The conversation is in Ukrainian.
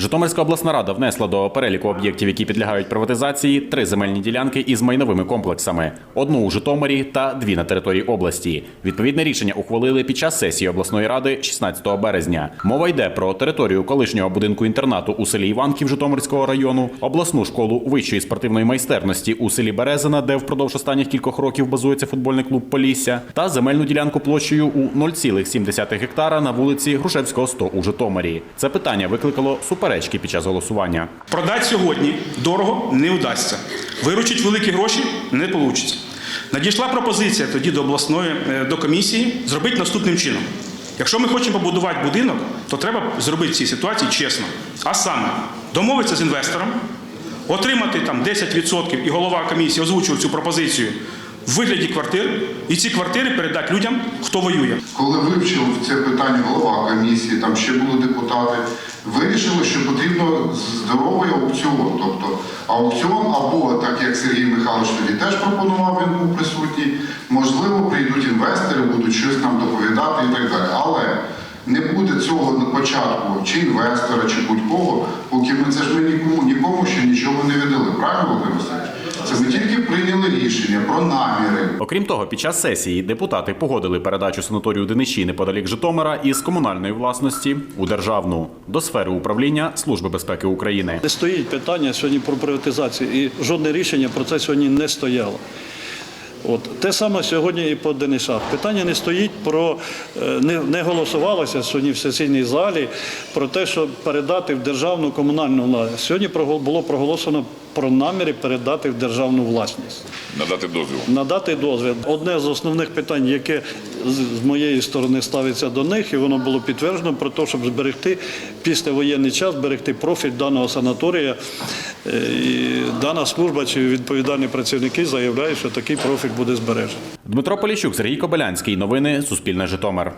Житомирська обласна рада внесла до переліку об'єктів, які підлягають приватизації, три земельні ділянки із майновими комплексами: одну у Житомирі та дві на території області. Відповідне рішення ухвалили під час сесії обласної ради 16 березня. Мова йде про територію колишнього будинку інтернату у селі Іванків Житомирського району, обласну школу вищої спортивної майстерності у селі Березина, де впродовж останніх кількох років базується футбольний клуб Полісся, та земельну ділянку площею у 0,7 гектара на вулиці Грушевського 100 у Житомирі. Це питання викликало суперечки під час голосування. Продати сьогодні дорого не вдасться. Виручить великі гроші не вийде. Надійшла пропозиція тоді до обласної е, до комісії зробити наступним чином. Якщо ми хочемо побудувати будинок, то треба зробити в цій ситуації чесно. А саме домовитися з інвестором, отримати там 10% і голова комісії озвучив цю пропозицію вигляді квартир, і ці квартири передати людям, хто воює. Коли вивчив це питання голова комісії, там ще були депутати, вирішили, що потрібно здоровий аукціон. Тобто аукціон або, так як Сергій Михайлович тоді теж пропонував, він був присутній, можливо, прийдуть інвестори, будуть щось нам доповідати і так далі. Але не буде цього на початку чи інвестора, чи будь-кого, поки ми це ж ми нікому, нікому ще нічого не віддали. Прийняли рішення про наміри. Окрім того, під час сесії депутати погодили передачу санаторію Денищі неподалік Житомира із комунальної власності у державну до сфери управління Служби безпеки України. Не стоїть питання сьогодні про приватизацію, і жодне рішення про це сьогодні не стояло. От те саме сьогодні і по Денисах. Питання не стоїть про е, не, не голосувалося сьогодні в сесійній залі про те, щоб передати в державну комунальну власність. Сьогодні було проголошено про наміри передати в державну власність. надати дозвіл. Надати дозвіл. Одне з основних питань, яке з з моєї сторони ставиться до них, і воно було підтверджено про те, щоб зберегти післявоєнний час, зберегти профіль даного санаторія. Е, І дана служба чи відповідальні працівники заявляють, що такий профіль буде збережений. Дмитро Поліщук, Сергій Кобилянський. Новини Суспільне Житомир.